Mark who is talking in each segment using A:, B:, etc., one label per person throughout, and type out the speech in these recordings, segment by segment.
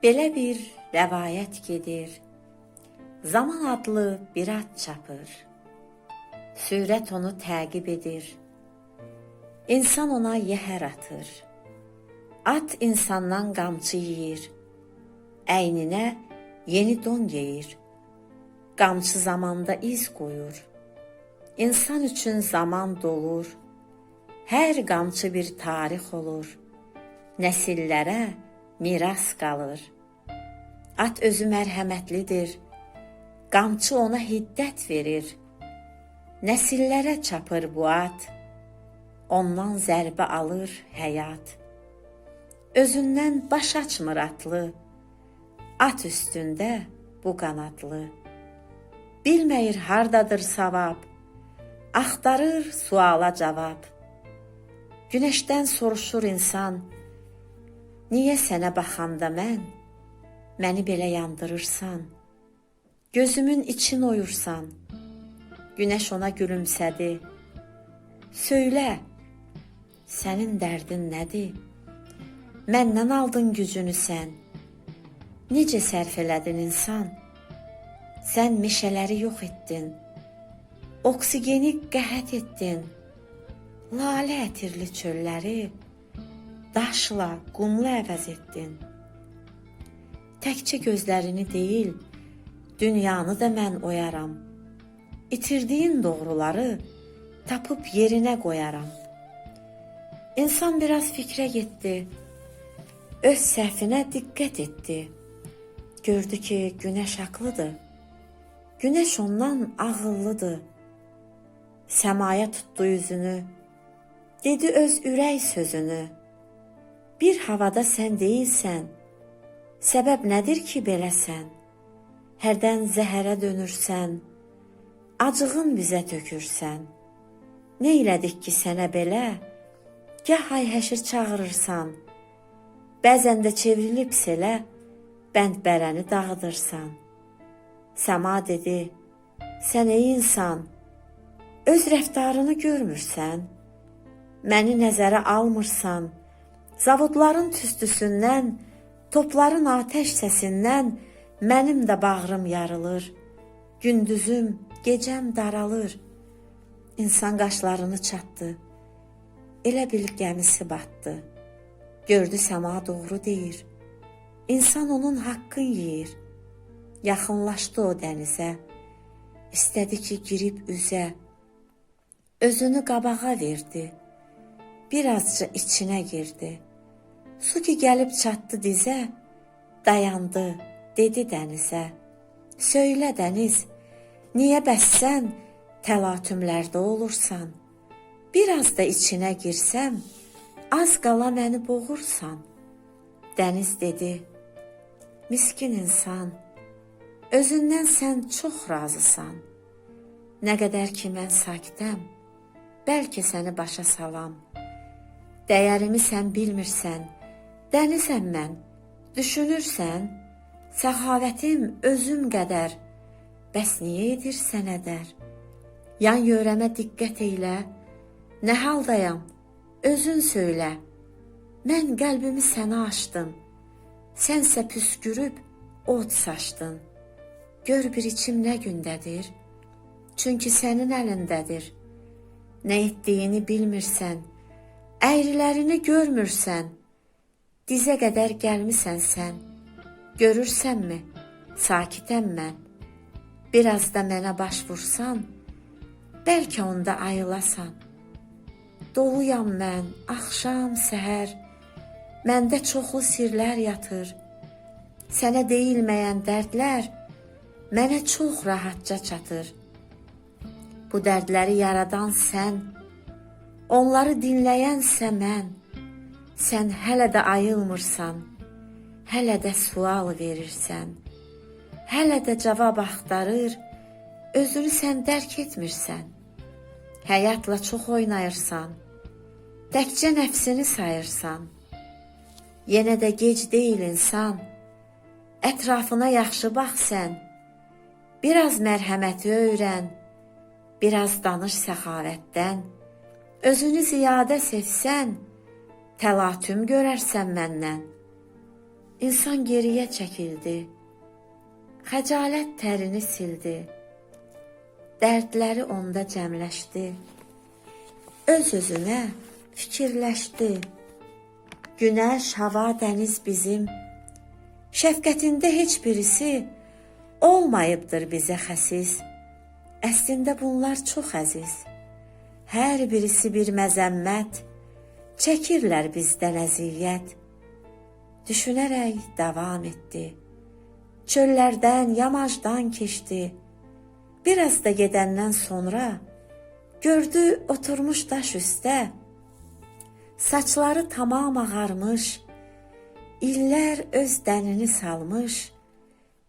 A: Belə bir rəvayət gedir. Zaman adlı bir at çapır. Sürət onu təqib edir. İnsan ona yəhər atır. At insandan qamçı yeyir. Əyninə yeni don geyir. Qamçı zamanda iz qoyur. İnsan üçün zaman dolur. Hər qamçı bir tarix olur. Nəsillərə miras qalır. At özü mərhəmətlidir. Qamçı ona hiddət verir. Nəsillərə çapır bu at. Ondan zərbə alır həyat. Özündən baş açmır atlı. At üstündə bu qanadlı. Bilməyir hardadır savab. Axtarır suala cavab. Günəşdən soruşur insan: Niyə sənə baxanda mən məni belə yandırırsan? Gözümün için oyursan. Günəş ona gülümsədi. Söylə, sənin dərdin nədir? Məndən aldın gücünü sən. Necə sərf elədin insan? Sən meşələri yox etdin. Oksigeni qəhət etdin. Lalə ətirli çölləri daşla, qumla əvəz etdin. Təkcə gözlərini deyil, dünyanı da mən oyaram. İtirdiyin doğruları tapıb yerinə qoyaram. İnsan biraz fikrə getdi. Öz səhvinə diqqət etdi. Gördü ki, günəş haqlıdır. Günəş ondan ağıllıdır. Səmaya tutdu üzünü. Dedi öz ürək sözünü. Bir havada sən deyilsən. Səbəb nədir ki beləsən? Hərdən zəhərə dönürsən. Acığın bizə tökürsən. Nə elədik ki sənə belə? Gah hay həşir çağırırsan. Bəzən də çevrilib selə bənd bərəni dağıdırsan. Səma dedi: Sən ey insan, öz rəftarını görmürsən? Məni nəzərə almırsan. Zavodların tüstüsündən, topların atəş səsindən mənim də bağrım yarılır. Gündüzüm, gecəm daralır. İnsan qaşlarını çatdı. Elə bil gəmisi batdı. Gördü səma doğru deyir. İnsan onun haqqın yeyir. Yaxınlaşdı o dənizə. İstədi ki, girib üzə. Özünü qabağa verdi. Birazca içinə girdi. Su ki gəlib çatdı dizə, dayandı, dedi dənizə. Söylə dəniz, niyə bəs sən təlatümlərdə olursan? Biraz da içinə girsəm, az qala məni boğursan. Dəniz dedi: Miskin insan, özündən sən çox razısan. Nə qədər ki mən sakitəm, bəlkə səni başa salam. Dəyərimi sən bilmirsən, dənizəm mən. Düşünürsən, səxavətim özüm qədər. Bəs niyə edirsən ədər? Yan yörəmə diqqət eylə. Nə haldayam? Özün söylə. Mən qəlbimi sənə açdım. Sənsə püskürüb od saçdın. Gör bir içim nə gündədir. Çünki sənin əlindədir. Nə etdiyini bilmirsən. Əyrilərini görmürsən. Dizə qədər gəlmisən sən. Görürsənmi? Sakitəm mən. Biraz da mənə baş vursan, bəlkə onda ayılasan. Doluyam mən, axşam, səhər. Məndə çoxlu sirlər yatır. Sənə deyilməyən dərdlər mənə çox rahatca çatır. Bu dərdləri yaradan sən, onları dinləyənsə mən. Sən hələ də ayılmırsan, hələ də sual verirsən. Hələ də cavab axtarır, özünü sən dərk etmirsən. Həyatla çox oynayırsan. Təkcə nəfsini sayırsan. Yenə də gec deyil insan. Ətrafına yaxşı bax sən. Biraz mərhəməti öyrən. Biraz danış səxavətdən. Özünü ziyadə sevsən, təlatüm görərsən məndən. İnsan geriyə çəkildi. Xəcalət tərini sildi. Dərdləri onda cəmləşdi. Öz-özünə fikirləşdi. Günəş, hava, dəniz bizim şəfqətində heç birisi olmayıbdır bizə xəsis. Əslində bunlar çox əziz. Hər birisi bir məzəmmət, çəkirlər bizdən əziyyət. Düşünərək davam etdi. Çöllərdən, yamacdan keçdi. Biraz da gedəndən sonra gördü oturmuş daş üstə. Saçları tamam ağarmış, illər öz dənini salmış,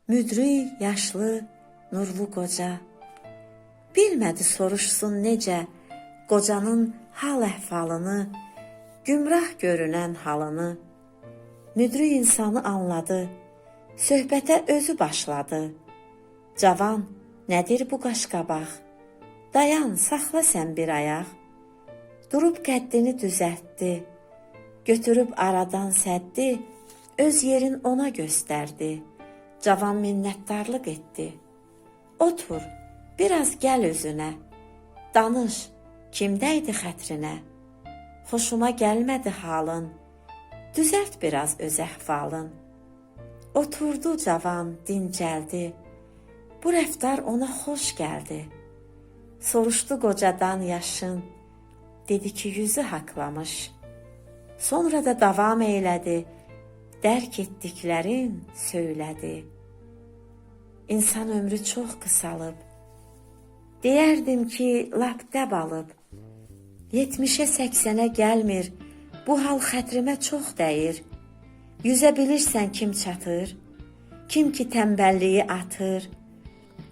A: müdrik, yaşlı, nurlu qoca. Bilmədi soruşsun necə qocanın hal əhvalını, gümrah görünən halını. Müdrik insanı anladı, söhbətə özü başladı. Cavan, nədir bu qaşqabaq? Dayan, saxla sən bir ayaq. Durub qəddini düzəltdi. Götürüb aradan səddi, öz yerin ona göstərdi. Cavan minnətdarlıq etdi. Otur, biraz gəl özünə. Danış, kimdə idi xətrinə? Xoşuma gəlmədi halın. Düzəlt biraz öz əhvalın. Oturdu cavan, dincəldi. Bu rəftar ona xoş gəldi. Soruşdu qocadan yaşın. Dedi ki, yüzü haqlamış. Sonra da davam elədi. Dərk etdiklərin söylədi. İnsan ömrü çox qısalıb. Deyərdim ki, lap dəb alıb. 70-ə 80-ə gəlmir. Bu hal xətrimə çox dəyir. Yüzə bilirsən kim çatır? Kim ki tənbəlliyi atır?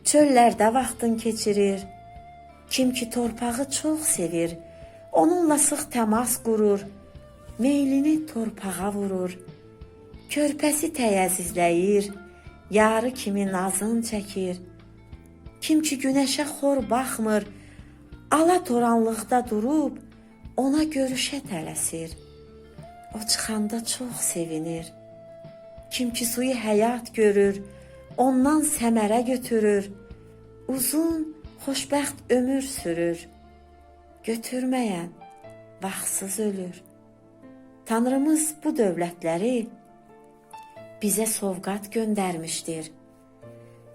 A: Çöllərdə vaxtın keçirir. Kim ki torpağı çox sevir, onunla sıx təmas qurur, meylini torpağa vurur. Körpəsi təyəzizləyir, yarı kimi nazın çəkir. Kim ki günəşə xor baxmır, ala toranlıqda durub ona görüşə tələsir. O çıxanda çox sevinir. Kim ki suyu həyat görür, ondan səmərə götürür. Uzun, xoşbəxt ömür sürür. Götürməyən vaxtsız ölür. Tanrımız bu dövlətləri bizə sovqat göndərmişdir.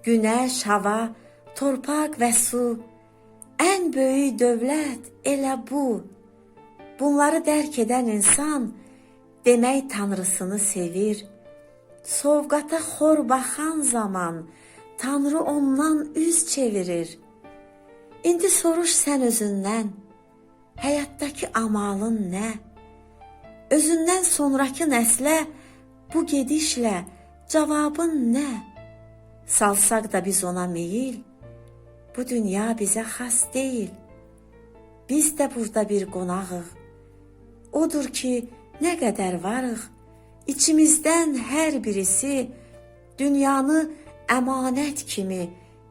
A: Günəş, hava, torpaq və su ən böyük dövlət elə bu. Bunları dərk edən insan demək Tanrısını sevir. Sovqata xor baxan zaman Tanrı ondan üz çevirir. İndi soruş sən özündən, həyatdakı amalın nə? Özündən sonrakı nəslə bu gedişlə cavabın nə? Salsaq da biz ona meyil, bu dünya bizə xas deyil. Biz də burada bir qonağıq. Odur ki, nə qədər varıq, içimizdən hər birisi dünyanı əmanət kimi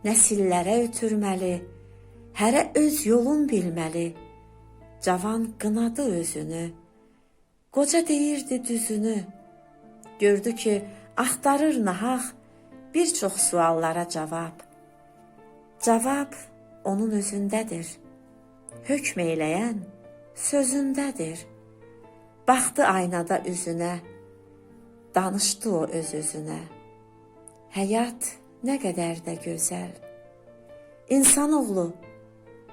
A: nəsillərə ötürməli hərə öz yolun bilməli. Cavan qınadı özünü. Qoca deyirdi düzünü. Gördü ki, axtarır nahaq bir çox suallara cavab. Cavab onun özündədir. Hökm eləyən sözündədir. Baxdı aynada üzünə, danışdı o öz-özünə. Həyat nə qədər də gözəl. İnsanoğlu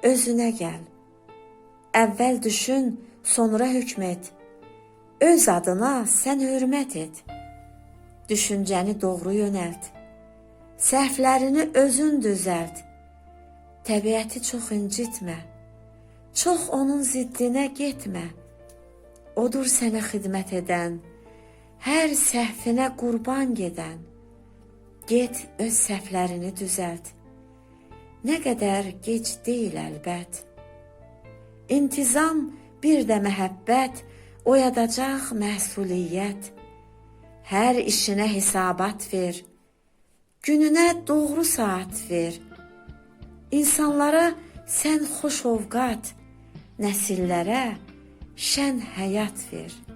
A: özünə gəl. Əvvəl düşün, sonra hökm et. Öz adına sən hörmət et. Düşüncəni doğru yönəlt. Səhvlərini özün düzəlt. Təbiəti çox incitmə. Çox onun ziddinə getmə. Odur sənə xidmət edən, hər səhvinə qurban gedən. Get öz səhvlərini düzəlt. Nə qədər gec deyil əlbət. İntizam bir də məhəbbət oyadacaq məsuliyyət. Hər işinə hesabat ver. Gününə doğru saat ver. İnsanlara sən xoş ovqat, nəsillərə şən həyat ver.''